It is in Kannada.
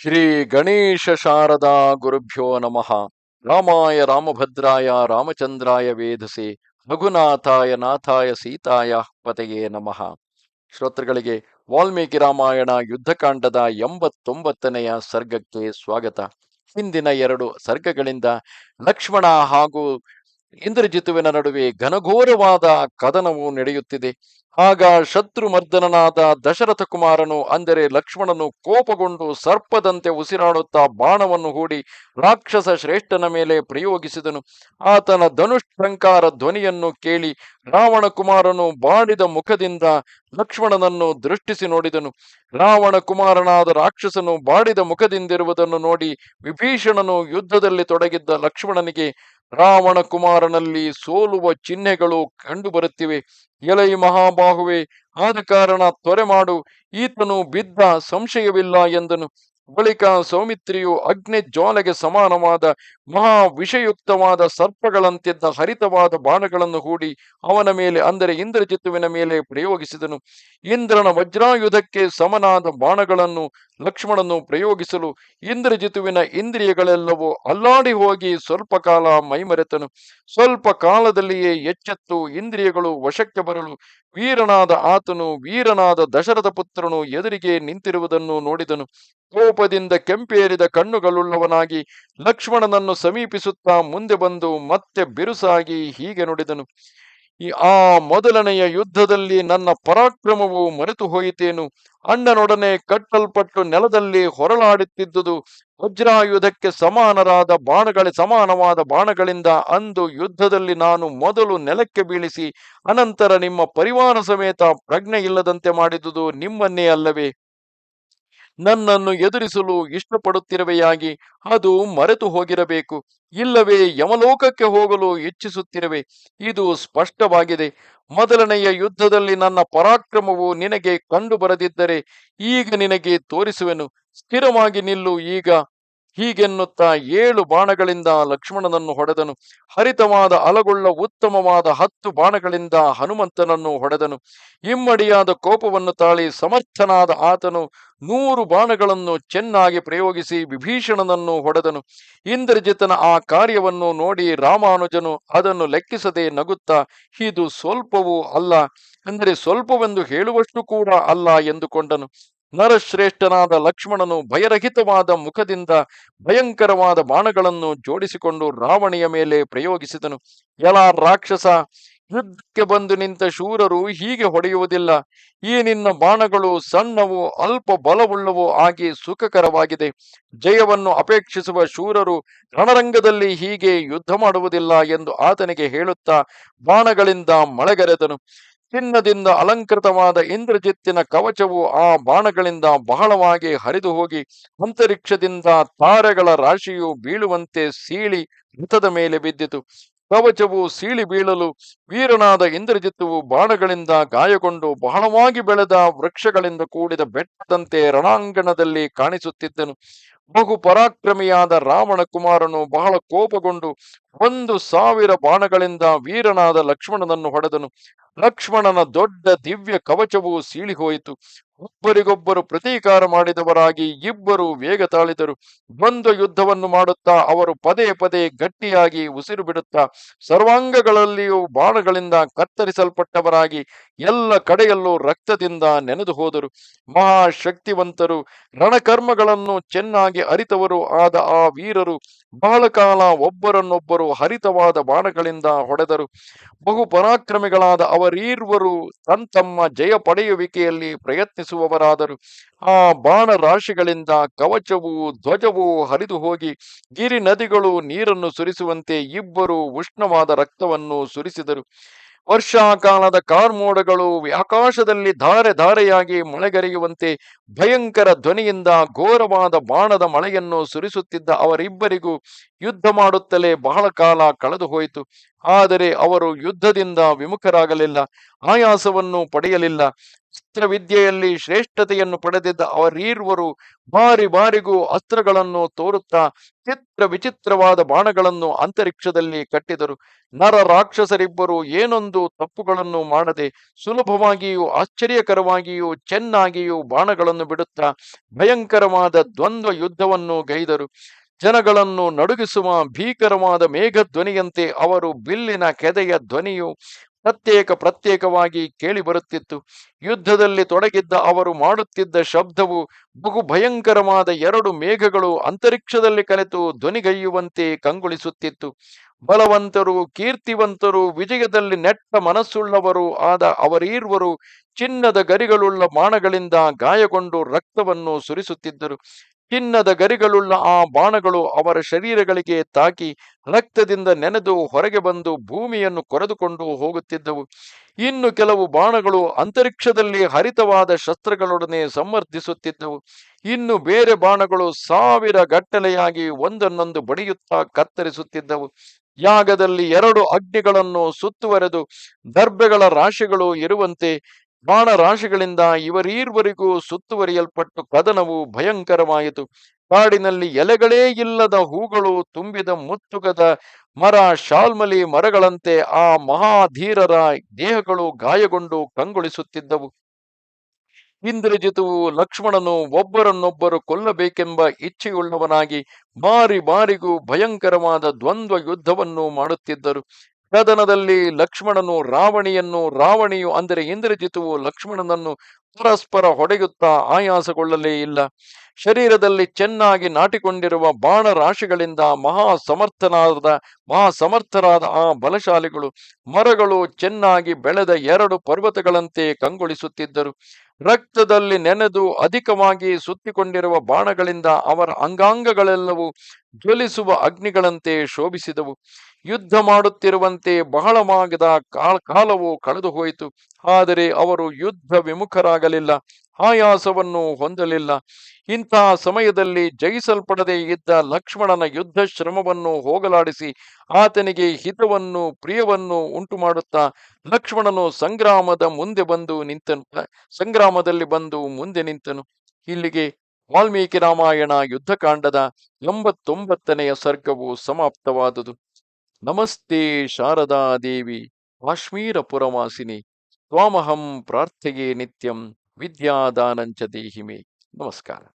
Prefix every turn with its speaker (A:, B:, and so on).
A: ಶ್ರೀ ಗಣೇಶ ಶಾರದಾ ಗುರುಭ್ಯೋ ನಮಃ. ರಾಮಾಯ ರಾಮಭದ್ರಾಯ ರಾಮಚಂದ್ರಾಯ ವೇಧಸೆ ರಘುನಾಥಾಯ ನಾಥಾಯ ಸೀತಾಯ ಪತೆಯೇ ನಮಃ. ಶ್ರೋತೃಗಳಿಗೆ ವಾಲ್ಮೀಕಿ ರಾಮಾಯಣ ಯುದ್ಧಕಾಂಡದ ಎಂಬತ್ತೊಂಬತ್ತನೆಯ ಸರ್ಗಕ್ಕೆ ಸ್ವಾಗತ. ಹಿಂದಿನ ಎರಡು ಸರ್ಗಗಳಿಂದ ಲಕ್ಷ್ಮಣ ಹಾಗೂ ಇಂದ್ರಜಿತುವಿನ ನಡುವೆ ಘನಘೋರವಾದ ಕದನವು ನಡೆಯುತ್ತಿದೆ. ಆಗ ಶತ್ರುಮರ್ದನನಾದ ದಶರಥ ಕುಮಾರನು ಅಂದರೆ ಲಕ್ಷ್ಮಣನು, ಕೋಪಗೊಂಡು ಸರ್ಪದಂತೆ ಉಸಿರಾಡುತ್ತಾ ಬಾಣವನ್ನು ಹೂಡಿ ರಾಕ್ಷಸ ಶ್ರೇಷ್ಠನ ಮೇಲೆ ಪ್ರಯೋಗಿಸಿದನು. ಆತನ ಧನುಷ್ಠಂಕಾರ ಧ್ವನಿಯನ್ನು ಕೇಳಿ ರಾವಣ ಕುಮಾರನು ಬಾಡಿದ ಮುಖದಿಂದ ಲಕ್ಷ್ಮಣನನ್ನು ದೃಷ್ಟಿಸಿ ನೋಡಿದನು. ರಾವಣ ಕುಮಾರನಾದ ರಾಕ್ಷಸನು ಬಾಡಿದ ಮುಖದಿಂದಿರುವುದನ್ನು ನೋಡಿ ವಿಭೀಷಣನು ಯುದ್ಧದಲ್ಲಿ ತೊಡಗಿದ್ದ ಲಕ್ಷ್ಮಣನಿಗೆ ರಾವಣ ಕುಮಾರನಲ್ಲಿ ಸೋಲುವ ಚಿಹ್ನೆಗಳು ಕಂಡುಬರುತ್ತಿವೆ ಎಲೈ ಮಹಾಬಾಹುವೆ, ಆದ ಕಾರಣ ತ್ವರೆ ಮಾಡು, ಈತನು ಬಿದ್ದ ಸಂಶಯವಿಲ್ಲ ಎಂದನು. ಬಳಿಕ ಸೌಮಿತ್ರಿಯು ಅಗ್ನಿ ಜ್ವಾಲೆಗೆ ಸಮಾನವಾದ ಮಹಾ ವಿಷಯುಕ್ತವಾದ ಸರ್ಪಗಳಂತಿದ್ದ ಹರಿತವಾದ ಬಾಣಗಳನ್ನು ಹೂಡಿ ಅವನ ಮೇಲೆ, ಅಂದರೆ ಇಂದ್ರಜಿತುವಿನ ಮೇಲೆ ಪ್ರಯೋಗಿಸಿದನು. ಇಂದ್ರನ ವಜ್ರಾಯುಧಕ್ಕೆ ಸಮನಾದ ಬಾಣಗಳನ್ನು, ಲಕ್ಷ್ಮಣನು ಪ್ರಯೋಗಿಸಲು ಇಂದ್ರಜಿತುವಿನ ಇಂದ್ರಿಯಗಳೆಲ್ಲವೂ ಅಲ್ಲಾಡಿ ಹೋಗಿ ಸ್ವಲ್ಪ ಕಾಲ ಮೈಮರೆತನು. ಸ್ವಲ್ಪ ಕಾಲದಲ್ಲಿಯೇ ಎಚ್ಚೆತ್ತು ಇಂದ್ರಿಯಗಳು ವಶಕ್ಕೆ ಬರಲು ವೀರನಾದ ಆತನು ವೀರನಾದ ದಶರಥ ಪುತ್ರನು ಎದುರಿಗೆ ನಿಂತಿರುವುದನ್ನು ನೋಡಿದನು. ಕೋಪದಿಂದ ಕೆಂಪೇರಿದ ಕಣ್ಣುಗಳುಳ್ಳವನಾಗಿ ಲಕ್ಷ್ಮಣನನ್ನು ಸಮೀಪಿಸುತ್ತಾ ಮುಂದೆ ಬಂದು ಮತ್ತೆ ಬಿರುಸಾಗಿ ಹೀಗೆ ನುಡಿದನು. ಆ ಮೊದಲನೆಯ ಯುದ್ಧದಲ್ಲಿ ನನ್ನ ಪರಾಕ್ರಮವು ಮರೆತು ಹೋಯಿತೇನು? ಅಣ್ಣನೊಡನೆ ಕಟ್ಟಲ್ಪಟ್ಟು ನೆಲದಲ್ಲಿ ಹೊರಲಾಡುತ್ತಿದ್ದುದು ವಜ್ರಾಯುಧಕ್ಕೆ ಸಮಾನರಾದ ಬಾಣಗಳ ಸಮಾನವಾದ ಬಾಣಗಳಿಂದ ಅಂದು ಯುದ್ಧದಲ್ಲಿ ನಾನು ಮೊದಲು ನೆಲಕ್ಕೆ ಬೀಳಿಸಿ, ಅನಂತರ ನಿಮ್ಮ ಪರಿವಾರ ಸಮೇತ ಪ್ರಜ್ಞೆ ಇಲ್ಲದಂತೆ ಮಾಡಿದುದು ನಿಮ್ಮನ್ನೇ ಅಲ್ಲವೇ? ನನ್ನನ್ನು ಎದುರಿಸಲು ಇಷ್ಟಪಡುತ್ತಿರುವೆಯಾಗಿ, ಅದು ಮರೆತು ಹೋಗಿರಬೇಕು. ಇಲ್ಲವೇ ಯಮಲೋಕಕ್ಕೆ ಹೋಗಲು ಇಚ್ಛಿಸುತ್ತಿರುವೆ. ಇದು ಸ್ಪಷ್ಟವಾಗಿದೆ. ಮೊದಲನೆಯ ಯುದ್ಧದಲ್ಲಿ ನನ್ನ ಪರಾಕ್ರಮವು ನಿನಗೆ ಕಂಡು ಬರದಿದ್ದರೆ ಈಗ ನಿನಗೆ ತೋರಿಸುವೆನು. ಸ್ಥಿರವಾಗಿ ನಿಲ್ಲು ಈಗ. ಹೀಗೆನ್ನುತ್ತಾ ಏಳು ಬಾಣಗಳಿಂದ ಲಕ್ಷ್ಮಣನನ್ನು ಹೊಡೆದನು. ಹರಿತವಾದ ಅಲಗುಳ್ಳ ಉತ್ತಮವಾದ ಹತ್ತು ಬಾಣಗಳಿಂದ ಹನುಮಂತನನ್ನು ಹೊಡೆದನು. ಇಮ್ಮಡಿಯಾದ ಕೋಪವನ್ನು ತಾಳಿ ಸಮರ್ಥನಾದ ಆತನು ನೂರು ಬಾಣಗಳನ್ನು ಚೆನ್ನಾಗಿ ಪ್ರಯೋಗಿಸಿ ವಿಭೀಷಣನನ್ನು ಹೊಡೆದನು. ಇಂದ್ರಜಿತನ ಆ ಕಾರ್ಯವನ್ನು ನೋಡಿ ರಾಮಾನುಜನು ಅದನ್ನು ಲೆಕ್ಕಿಸದೆ ನಗುತ್ತಾ, ಇದು ಸ್ವಲ್ಪವೂ ಅಲ್ಲ. ಅಂದರೆ ಸ್ವಲ್ಪವೆಂದು ಹೇಳುವಷ್ಟು ಕೂಡ ಅಲ್ಲ ಎಂದುಕೊಂಡನು. ನರಶ್ರೇಷ್ಠನಾದ ಲಕ್ಷ್ಮಣನು ಭಯರಹಿತವಾದ ಮುಖದಿಂದ ಭಯಂಕರವಾದ ಬಾಣಗಳನ್ನು ಜೋಡಿಸಿಕೊಂಡು ರಾವಣಿಯ ಮೇಲೆ ಪ್ರಯೋಗಿಸಿದನು. ಎಲ ರಾಕ್ಷಸ, ಯುದ್ಧಕ್ಕೆ ಬಂದು ನಿಂತ ಶೂರರು ಹೀಗೆ ಹೊಡೆಯುವುದಿಲ್ಲ. ಈ ನಿನ್ನ ಬಾಣಗಳು ಸಣ್ಣವು ಅಲ್ಪ ಬಲವುಳ್ಳವು ಆಗಿ ಸುಖಕರವಾಗಿದೆ. ಜಯವನ್ನು ಅಪೇಕ್ಷಿಸುವ ಶೂರರು ರಣರಂಗದಲ್ಲಿ ಹೀಗೆ ಯುದ್ಧ ಮಾಡುವುದಿಲ್ಲ ಎಂದು ಆತನಿಗೆ ಹೇಳುತ್ತಾ ಬಾಣಗಳಿಂದ ಮಳೆಗರೆದನು. ಚಿನ್ನದಿಂದ ಅಲಂಕೃತವಾದ ಇಂದ್ರಜಿತ್ತಿನ ಕವಚವು ಆ ಬಾಣಗಳಿಂದ ಬಹಳವಾಗಿ ಹರಿದು ಹೋಗಿ ಅಂತರಿಕ್ಷದಿಂದ ತಾರೆಗಳ ರಾಶಿಯು ಬೀಳುವಂತೆ ಸೀಳಿ ರಥದ ಮೇಲೆ ಬಿದ್ದಿತು. ಕವಚವು ಸೀಳಿ ಬೀಳಲು ವೀರನಾದ ಇಂದ್ರಜಿತ್ತುವು ಬಾಣಗಳಿಂದ ಗಾಯಗೊಂಡು ಬಹಳವಾಗಿ ಬೆಳೆದ ವೃಕ್ಷಗಳಿಂದ ಕೂಡಿದ ಬೆಟ್ಟದಂತೆ ರಣಾಂಗಣದಲ್ಲಿ ಕಾಣಿಸುತ್ತಿದ್ದನು. ಬಹು ಪರಾಕ್ರಮಿಯಾದ ರಾವಣ ಕುಮಾರನು ಬಹಳ ಕೋಪಗೊಂಡು ಒಂದು ಸಾವಿರ ಬಾಣಗಳಿಂದ ವೀರನಾದ ಲಕ್ಷ್ಮಣನನ್ನು ಹೊಡೆದನು. ಲಕ್ಷ್ಮಣನ ದೊಡ್ಡ ದಿವ್ಯ ಕವಚವು ಸೀಳಿಹೋಯಿತು. ಒಬ್ಬರಿಗೊಬ್ಬರು ಪ್ರತೀಕಾರ ಮಾಡಿದವರಾಗಿ ಇಬ್ಬರು ವೇಗ ತಾಳಿದರು. ದ್ವಂದ್ವ ಯುದ್ಧವನ್ನು ಮಾಡುತ್ತಾ ಅವರು ಪದೇ ಪದೇ ಗಟ್ಟಿಯಾಗಿ ಉಸಿರು ಬಿಡುತ್ತಾ ಸರ್ವಾಂಗಗಳಲ್ಲಿಯೂ ಬಾಣಗಳಿಂದ ಕತ್ತರಿಸಲ್ಪಟ್ಟವರಾಗಿ ಎಲ್ಲ ಕಡೆಯಲ್ಲೂ ರಕ್ತದಿಂದ ನೆನೆದು ಹೋದರು. ಮಹಾಶಕ್ತಿವಂತರು ರಣಕರ್ಮಗಳನ್ನು ಚೆನ್ನಾಗಿ ಅರಿತವರು ಆದ ಆ ವೀರರು. ಬಹಳ ಕಾಲ ಒಬ್ಬರನ್ನೊಬ್ಬರು ಹರಿತವಾದ ಬಾಣಗಳಿಂದ ಹೊಡೆದರು. ಬಹು ಪರಾಕ್ರಮಿಗಳಾದ ಅವರೀರ್ವರು ತಮ್ಮ ಜಯ ಪಡೆಯುವಿಕೆಯಲ್ಲಿ ಪ್ರಯತ್ನಿಸುವವರಾದರು. ಆ ಬಾಣ ರಾಶಿಗಳಿಂದ ಕವಚವು ಧ್ವಜವು ಹರಿದು ಹೋಗಿ ಗಿರಿ ನದಿಗಳು ನೀರನ್ನು ಸುರಿಸುವಂತೆ ಇಬ್ಬರು ಉಷ್ಣವಾದ ರಕ್ತವನ್ನು ಸುರಿಸಿದರು. ವರ್ಷಾಕಾಲದ ಕಾರ್ಮೋಡಗಳು ಆಕಾಶದಲ್ಲಿ ಧಾರೆ ಧಾರೆಯಾಗಿ ಮಳೆಗರೆಯುವಂತೆ ಭಯಂಕರ ಧ್ವನಿಯಿಂದ ಘೋರವಾದ ಬಾಣದ ಮಳೆಯನ್ನು ಸುರಿಸುತ್ತಿದ್ದ ಅವರಿಬ್ಬರಿಗೂ ಯುದ್ಧ ಮಾಡುತ್ತಲೇ ಬಹಳ ಕಾಲ ಕಳೆದು ಹೋಯಿತು. ಆದರೆ ಅವರು ಯುದ್ಧದಿಂದ ವಿಮುಖರಾಗಲಿಲ್ಲ, ಆಯಾಸವನ್ನು ಪಡೆಯಲಿಲ್ಲ. ಅಸ್ತ್ರ ವಿದ್ಯೆಯಲ್ಲಿ ಶ್ರೇಷ್ಠತೆಯನ್ನು ಪಡೆದಿದ್ದ ಅವರೀರ್ವರು ಬಾರಿ ಬಾರಿಗೂ ಅಸ್ತ್ರಗಳನ್ನು ತೋರುತ್ತಾ ಚಿತ್ರ ವಿಚಿತ್ರವಾದ ಬಾಣಗಳನ್ನು ಅಂತರಿಕ್ಷದಲ್ಲಿ ಕಟ್ಟಿದರು. ನರ ರಾಕ್ಷಸರಿಬ್ಬರು ಏನೊಂದು ತಪ್ಪುಗಳನ್ನು ಮಾಡದೆ ಸುಲಭವಾಗಿಯೂ ಆಶ್ಚರ್ಯಕರವಾಗಿಯೂ ಚೆನ್ನಾಗಿಯೂ ಬಾಣಗಳನ್ನು ಬಿಡುತ್ತಾ ಭಯಂಕರವಾದ ದ್ವಂದ್ವ ಯುದ್ಧವನ್ನು ಗೈದರು ಜನಗಳನ್ನು ನಡುಗಿಸುವ ಭೀಕರವಾದ ಮೇಘಧ್ವನಿಯಂತೆ ಅವರು ಬಿಲ್ಲಿನ ಕೆದೆಯ ಧ್ವನಿಯು ಪ್ರತ್ಯೇಕ ಪ್ರತ್ಯೇಕವಾಗಿ ಕೇಳಿ ಬರುತ್ತಿತ್ತು. ಯುದ್ಧದಲ್ಲಿ ತೊಡಗಿದ್ದ ಅವರು ಮಾಡುತ್ತಿದ್ದ ಶಬ್ದವು ಬಹು ಭಯಂಕರವಾದ ಎರಡು ಮೇಘಗಳು ಅಂತರಿಕ್ಷದಲ್ಲಿ ಕಲೆತು ಧ್ವನಿಗೈಯುವಂತೆ ಕಂಗೊಳಿಸುತ್ತಿತ್ತು. ಬಲವಂತರು, ಕೀರ್ತಿವಂತರು, ವಿಜಯದಲ್ಲಿ ನೆಟ್ಟ ಮನಸ್ಸುಳ್ಳವರು ಆದ ಅವರೀರ್ವರು ಚಿನ್ನದ ಗರಿಗಳುಳ್ಳ ಬಾಣಗಳಿಂದ ಗಾಯಗೊಂಡು ರಕ್ತವನ್ನು ಸುರಿಸುತ್ತಿದ್ದರು. ಚಿನ್ನದ ಗರಿಗಳುಳ್ಳ ಆ ಬಾಣಗಳು ಅವರ ಶರೀರಗಳಿಗೆ ತಾಕಿ ರಕ್ತದಿಂದ ನೆನೆದು ಹೊರಗೆ ಬಂದು ಭೂಮಿಯನ್ನು ಕೊರೆದುಕೊಂಡು ಹೋಗುತ್ತಿದ್ದವು. ಇನ್ನು ಕೆಲವು ಬಾಣಗಳು ಅಂತರಿಕ್ಷದಲ್ಲಿ ಹರಿತವಾದ ಶಸ್ತ್ರಗಳೊಡನೆ ಸಂವರ್ಧಿಸುತ್ತಿದ್ದವು. ಇನ್ನು ಬೇರೆ ಬಾಣಗಳು ಸಾವಿರ ಗಟ್ಟಲೆಯಾಗಿ ಒಂದನ್ನೊಂದು ಬಡಿಯುತ್ತಾ ಕತ್ತರಿಸುತ್ತಿದ್ದವು. ಯಾಗದಲ್ಲಿ ಎರಡು ಅಗ್ನಿಗಳನ್ನು ಸುತ್ತುವರೆದು ದರ್ಬೆಗಳ ರಾಶಿಗಳು ಇರುವಂತೆ ಬಾಣ ರಾಶಿಗಳಿಂದ ಇವರೀರ್ವರಿಗೂ ಸುತ್ತುವರಿಯಲ್ಪಟ್ಟು ಕದನವು ಭಯಂಕರವಾಯಿತು. ಕಾಡಿನಲ್ಲಿ ಎಲೆಗಳೇ ಇಲ್ಲದ ಹೂಗಳು ತುಂಬಿದ ಮುತ್ತುಗದ ಮರ, ಶಾಲ್ಮಲಿ ಮರಗಳಂತೆ ಆ ಮಹಾಧೀರರ ದೇಹಗಳು ಗಾಯಗೊಂಡು ಕಂಗೊಳಿಸುತ್ತಿದ್ದವು. ಇಂದ್ರಜಿತುವು ಲಕ್ಷ್ಮಣನು ಒಬ್ಬರನ್ನೊಬ್ಬರು ಕೊಲ್ಲಬೇಕೆಂಬ ಇಚ್ಛೆಯುಳ್ಳವನಾಗಿ ಬಾರಿ ಬಾರಿಗೂ ಭಯಂಕರವಾದ ದ್ವಂದ್ವ ಯುದ್ಧವನ್ನು ಮಾಡುತ್ತಿದ್ದರು. ಕದನದಲ್ಲಿ ಲಕ್ಷ್ಮಣನು ರಾವಣಿಯನ್ನು, ರಾವಣಿಯು ಅಂದರೆ ಇಂದ್ರಜಿತುವು ಲಕ್ಷ್ಮಣನನ್ನು ಪರಸ್ಪರ ಹೊಡೆಯುತ್ತಾ ಆಯಾಸಗೊಳ್ಳಲೇ ಇಲ್ಲ. ಶರೀರದಲ್ಲಿ ಚೆನ್ನಾಗಿ ನಾಟಿಕೊಂಡಿರುವ ಬಾಣ ರಾಶಿಗಳಿಂದ ಮಹಾ ಸಮರ್ಥನಾದ ಮಹಾ ಸಮರ್ಥರಾದ ಆ ಬಲಶಾಲಿಗಳು ಮರಗಳು ಚೆನ್ನಾಗಿ ಬೆಳೆದ ಎರಡು ಪರ್ವತಗಳಂತೆ ಕಂಗೊಳಿಸುತ್ತಿದ್ದರು. ರಕ್ತದಲ್ಲಿ ನೆನೆದು ಅಧಿಕವಾಗಿ ಸುತ್ತಿಕೊಂಡಿರುವ ಬಾಣಗಳಿಂದ ಅವರ ಅಂಗಾಂಗಗಳೆಲ್ಲವೂ ಜ್ವಲಿಸುವ ಅಗ್ನಿಗಳಂತೆ ಶೋಭಿಸಿದವು. ಯುದ್ಧ ಮಾಡುತ್ತಿರುವಂತೆ ಬಹಳವಾಗದ ಕಾಲವು ಕಳೆದು ಹೋಯಿತು. ಆದರೆ ಅವರು ಯುದ್ಧ ವಿಮುಖರಾಗಲಿಲ್ಲ, ಆಯಾಸವನ್ನು ಹೊಂದಲಿಲ್ಲ. ಇಂತಹ ಸಮಯದಲ್ಲಿ ಜಯಿಸಲ್ಪಡದೆ ಇದ್ದ ಲಕ್ಷ್ಮಣನ ಯುದ್ಧ ಶ್ರಮವನ್ನು ಹೋಗಲಾಡಿಸಿ ಆತನಿಗೆ ಹಿತವನ್ನು ಪ್ರಿಯವನ್ನು ಉಂಟು ಮಾಡುತ್ತಾ ಲಕ್ಷ್ಮಣನು ಸಂಗ್ರಾಮದ ಮುಂದೆ ಬಂದು ನಿಂತನು, ಸಂಗ್ರಾಮದಲ್ಲಿ ಬಂದು ಮುಂದೆ ನಿಂತನು. ಇಲ್ಲಿಗೆ ವಾಲ್ಮೀಕಿ ರಾಮಾಯಣ ಯುದ್ಧಕಾಂಡದ ಎಂಬತ್ತೊಂಬತ್ತನೆಯ ಸರ್ಗವು ಸಮಾಪ್ತವಾದುದು. ನಮಸ್ತೆ ಶಾರದಾ ದೇವಿ ಕಾಶ್ಮೀರ ಪುರವಾಸಿನಿ ತ್ವಾಮಹಂ ಪ್ರಾರ್ಥೆಯೇ ನಿತ್ಯಂ, ವಿದ್ಯಾದಾನಂಚ ದೇಹಿಮೆ. ನಮಸ್ಕಾರ.